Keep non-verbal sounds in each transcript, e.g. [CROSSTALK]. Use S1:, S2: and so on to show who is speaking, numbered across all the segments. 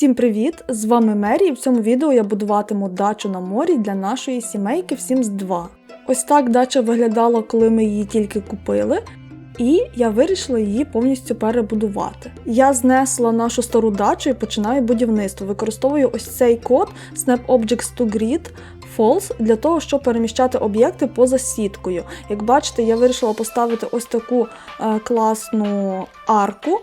S1: Всім привіт! З вами Мері, і в цьому відео я будуватиму дачу на морі для нашої сімейки в Sims 2. Ось так дача виглядала, коли ми її тільки купили. І я вирішила її повністю перебудувати. Я знесла нашу стару дачу і починаю будівництво. Використовую ось цей код Snap Objects to Grid False для того, щоб переміщати об'єкти поза сіткою. Як бачите, я вирішила поставити ось таку е, класну арку.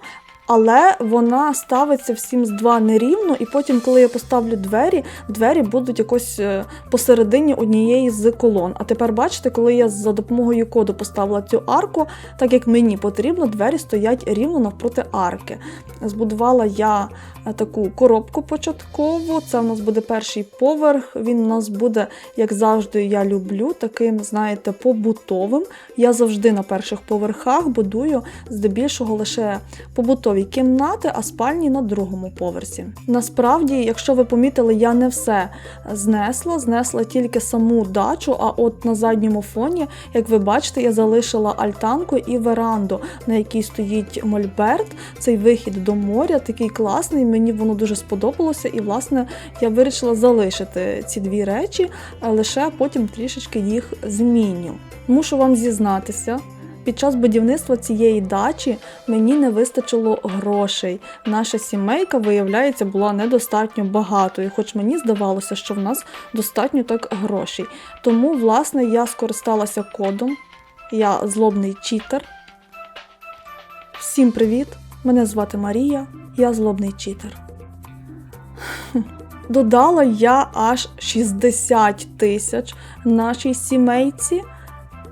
S1: Але вона ставиться в Sims 2 нерівно, і потім, коли я поставлю двері, двері будуть якось е, посередині однієї з колон. А тепер бачите, коли я за допомогою коду поставила цю арку, так як мені потрібно, двері стоять рівно навпроти арки. Збудувала я е, таку коробку початкову. Це у нас буде перший поверх. Він у нас буде, як завжди, я люблю, таким, знаєте, побутовим. Я завжди на перших поверхах будую здебільшого лише побутові кімнати, а спальні на другому поверсі. Насправді, якщо ви помітили, я не все знесла, знесла тільки саму дачу, а от на задньому фоні, як ви бачите, я залишила альтанку і веранду, на якій стоїть мольберт. Цей вихід до моря такий класний, мені воно дуже сподобалося, і, власне, я вирішила залишити ці дві речі, лише потім трішечки їх зміню. Мушу вам зізнатися. Під час будівництва цієї дачі мені не вистачило грошей. Наша сімейка, виявляється, була недостатньо багатою, хоч мені здавалося, що в нас достатньо так грошей. Тому, власне, я скористалася кодом. Я злобний читер. Всім привіт! Мене звати Марія, я злобний читер. Додала я аж 60 тисяч нашій сімейці.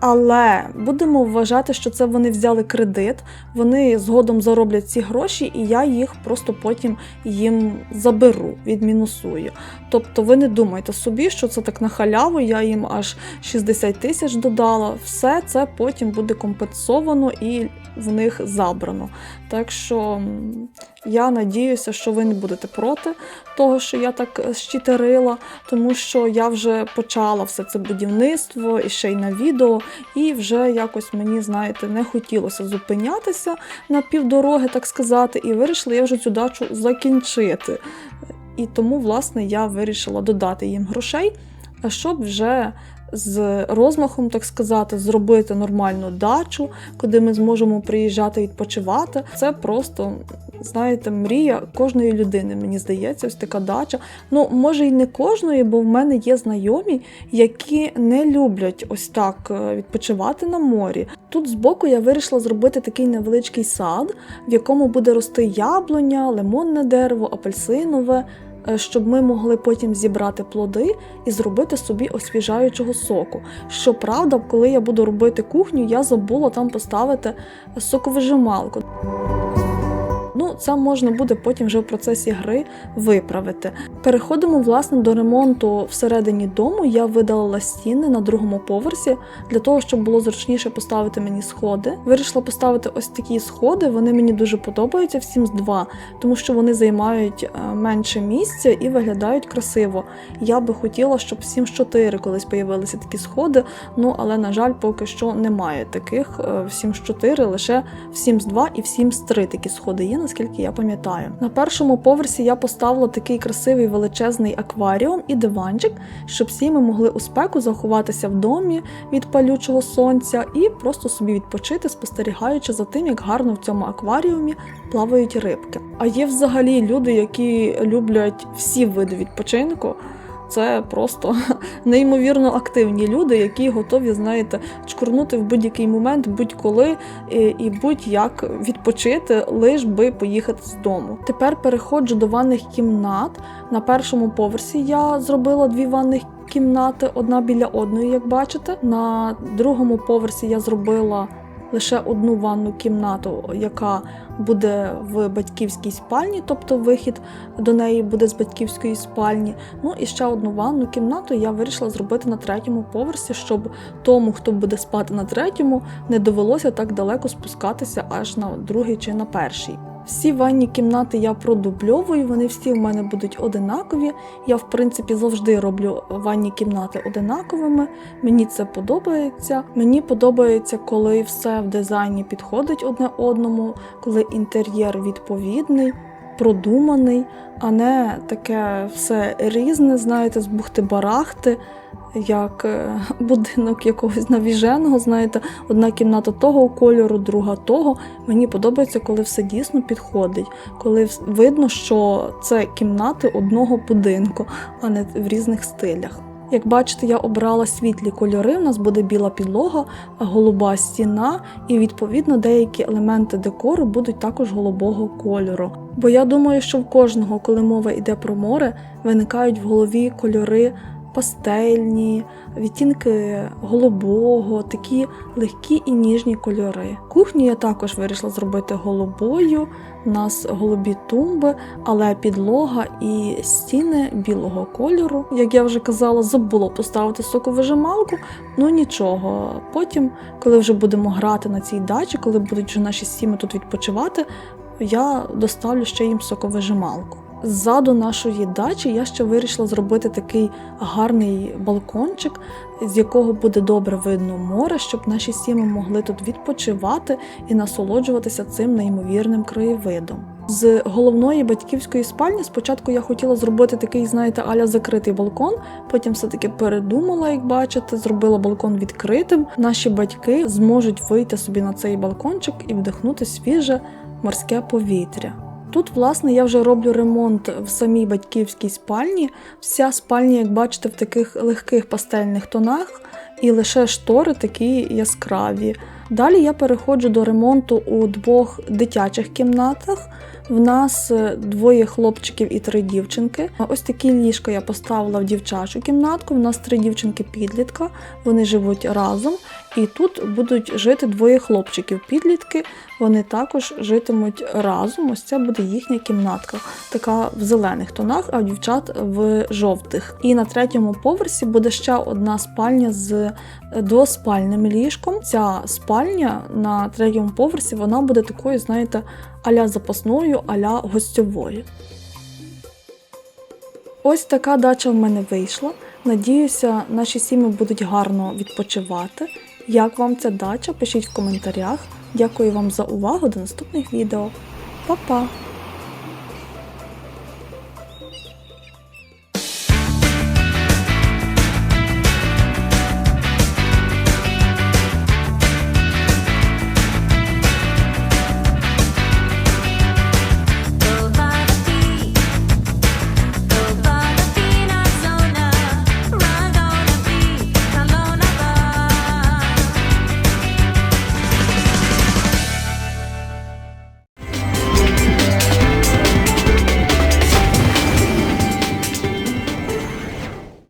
S1: Але будемо вважати, що це вони взяли кредит, вони згодом зароблять ці гроші, і я їх просто потім їм заберу, відмінусую. Тобто ви не думайте собі, що це так на халяву, я їм аж 60 тисяч додала. Все це потім буде компенсовано і в них забрано. Так що я надіюся, що ви не будете проти того, що я так щитерила, тому що я вже почала все це будівництво і ще й на відео, і вже якось мені, знаєте, не хотілося зупинятися на півдороги, так сказати, і вирішила я вже цю дачу закінчити. І тому, власне, я вирішила додати їм грошей, щоб вже з розмахом, так сказати, зробити нормальну дачу, куди ми зможемо приїжджати відпочивати. Це просто, знаєте, мрія кожної людини, мені здається, ось така дача. Ну, може, і не кожної, бо в мене є знайомі, які не люблять ось так е, відпочивати на морі. Тут збоку я вирішила зробити такий невеличкий сад, в якому буде рости яблуня, лимонне дерево, апельсинове. Е, щоб ми могли потім зібрати плоди і зробити собі освіжаючого соку. Щоправда, коли я буду робити кухню, я забула там поставити соковижималку. Ну, це можна буде потім вже в процесі гри виправити. Переходимо власне до ремонту всередині дому. Я видалила стіни на другому поверсі для того, щоб було зручніше поставити мені сходи. Вирішила поставити ось такі сходи. Вони мені дуже подобаються в Sims 2, тому що вони займають е, менше місця і виглядають красиво. Я би хотіла, щоб в Sims 4 колись появилися такі сходи. Ну але на жаль, поки що немає таких е, в Sims 4, лише в Sims 2 і в Sims 3 такі сходи є наскільки я пам'ятаю. На першому поверсі я поставила такий красивий величезний акваріум і диванчик, щоб всі ми могли у спеку заховатися в домі від палючого сонця і просто собі відпочити, спостерігаючи за тим, як гарно в цьому акваріумі плавають рибки. А є взагалі люди, які люблять всі види відпочинку. Це просто [LAUGHS] неймовірно активні люди, які готові, знаєте, чкурнути в будь-який момент, будь-коли і будь-як відпочити, лиш би поїхати з дому. Тепер переходжу до ванних кімнат. На першому поверсі я зробила дві ванних кімнати, одна біля одної, як бачите. На другому поверсі я зробила лише одну ванну кімнату, яка буде в батьківській спальні, тобто вихід до неї буде з батьківської спальні. Ну і ще одну ванну кімнату я вирішила зробити на третьому поверсі, щоб тому, хто буде спати на третьому, не довелося так далеко спускатися аж на другий чи на перший. Всі ванні кімнати я продубльовую, вони всі в мене будуть одинакові. Я, в принципі, завжди роблю ванні кімнати одинаковими. Мені це подобається. Мені подобається, коли все в дизайні підходить одне одному, коли інтер'єр відповідний. Продуманий, а не таке все різне, знаєте, з бухти-барахти, як е, [LAUGHS] будинок якогось навіженого, знаєте, одна кімната того кольору, друга того. Мені подобається, коли все дійсно підходить, коли видно, що це кімнати одного будинку, а не в різних стилях. Як бачите, я обрала світлі кольори. У нас буде біла підлога, голуба стіна, і відповідно деякі елементи декору будуть також голубого кольору. Бо я думаю, що в кожного, коли мова йде про море, виникають в голові кольори пастельні, відтінки голубого, такі легкі і ніжні кольори. Кухню я також вирішила зробити голубою. У нас голубі тумби, але підлога і стіни білого кольору. Як я вже казала, забула поставити соковижималку. Ну нічого. Потім, коли вже будемо грати на цій дачі, коли будуть вже наші сім'ї тут відпочивати, я доставлю ще їм соковижималку. Ззаду нашої дачі я ще вирішила зробити такий гарний балкончик, з якого буде добре видно море, щоб наші сім'ї могли тут відпочивати і насолоджуватися цим неймовірним краєвидом. З головної батьківської спальні спочатку я хотіла зробити такий, знаєте, аля закритий балкон. Потім все-таки передумала, як бачите, зробила балкон відкритим. Наші батьки зможуть вийти собі на цей балкончик і вдихнути свіже морське повітря. Тут, власне, я вже роблю ремонт в самій батьківській спальні. Вся спальня, як бачите, в таких легких пастельних тонах, і лише штори такі яскраві. Далі я переходжу до ремонту у двох дитячих кімнатах. В нас е, двоє хлопчиків і три дівчинки. Ось такі ліжка я поставила в дівчачу кімнатку. В нас три дівчинки підлітка, вони живуть разом. І тут будуть жити двоє хлопчиків підлітки. Вони також житимуть разом. Ось це буде їхня кімнатка, така в зелених тонах, а в дівчат в жовтих. І на третьому поверсі буде ще одна спальня з двоспальним ліжком. Ця спальня на третьому поверсі вона буде такою, знаєте, аля запасною, аля гостьовою. Ось така дача в мене вийшла. Надіюся, наші сім'ї будуть гарно відпочивати. Як вам ця дача? Пишіть в коментарях. Дякую вам за увагу. До наступних відео. Па-па!